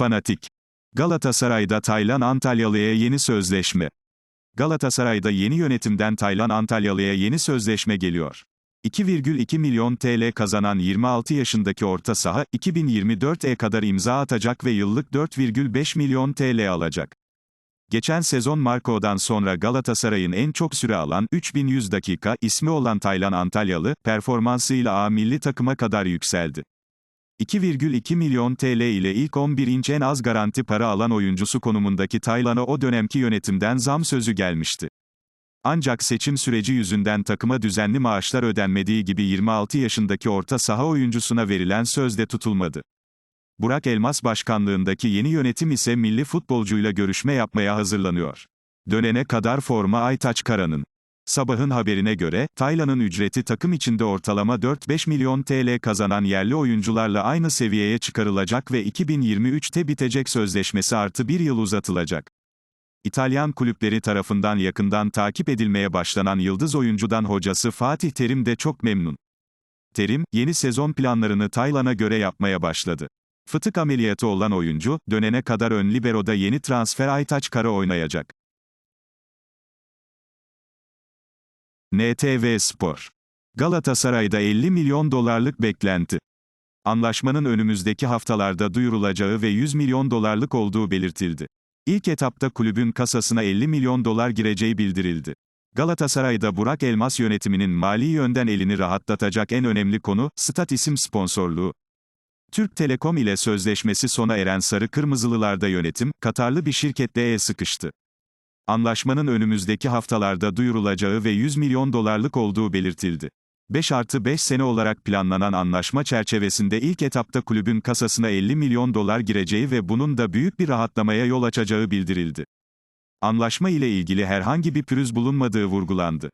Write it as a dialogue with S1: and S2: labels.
S1: Fanatik. Galatasaray'da Taylan Antalyalı'ya yeni sözleşme. Galatasaray'da yeni yönetimden Taylan Antalyalı'ya yeni sözleşme geliyor. 2,2 milyon TL kazanan 26 yaşındaki orta saha, 2024'e kadar imza atacak ve yıllık 4,5 milyon TL alacak. Geçen sezon Marco'dan sonra Galatasaray'ın en çok süre alan 3100 dakika ismi olan Taylan Antalyalı, performansıyla A milli takıma kadar yükseldi. 2,2 milyon TL ile ilk 11 inç en az garanti para alan oyuncusu konumundaki Taylan'a o dönemki yönetimden zam sözü gelmişti. Ancak seçim süreci yüzünden takıma düzenli maaşlar ödenmediği gibi 26 yaşındaki orta saha oyuncusuna verilen söz de tutulmadı. Burak Elmas başkanlığındaki yeni yönetim ise milli futbolcuyla görüşme yapmaya hazırlanıyor. Dönene kadar forma Aytaç Kara'nın. Sabahın haberine göre, Taylan'ın ücreti takım içinde ortalama 4-5 milyon TL kazanan yerli oyuncularla aynı seviyeye çıkarılacak ve 2023'te bitecek sözleşmesi artı bir yıl uzatılacak. İtalyan kulüpleri tarafından yakından takip edilmeye başlanan yıldız oyuncudan hocası Fatih Terim de çok memnun. Terim, yeni sezon planlarını Taylan'a göre yapmaya başladı. Fıtık ameliyatı olan oyuncu, dönene kadar ön libero'da yeni transfer Aytaç Kara oynayacak. NTV Spor. Galatasaray'da 50 milyon dolarlık beklenti. Anlaşmanın önümüzdeki haftalarda duyurulacağı ve 100 milyon dolarlık olduğu belirtildi. İlk etapta kulübün kasasına 50 milyon dolar gireceği bildirildi. Galatasaray'da Burak Elmas yönetiminin mali yönden elini rahatlatacak en önemli konu, stat isim sponsorluğu. Türk Telekom ile sözleşmesi sona eren Sarı Kırmızılılarda yönetim, Katarlı bir şirketle el sıkıştı. Anlaşmanın önümüzdeki haftalarda duyurulacağı ve 100 milyon dolarlık olduğu belirtildi. 5 artı 5 sene olarak planlanan anlaşma çerçevesinde ilk etapta kulübün kasasına 50 milyon dolar gireceği ve bunun da büyük bir rahatlamaya yol açacağı bildirildi. Anlaşma ile ilgili herhangi bir pürüz bulunmadığı vurgulandı.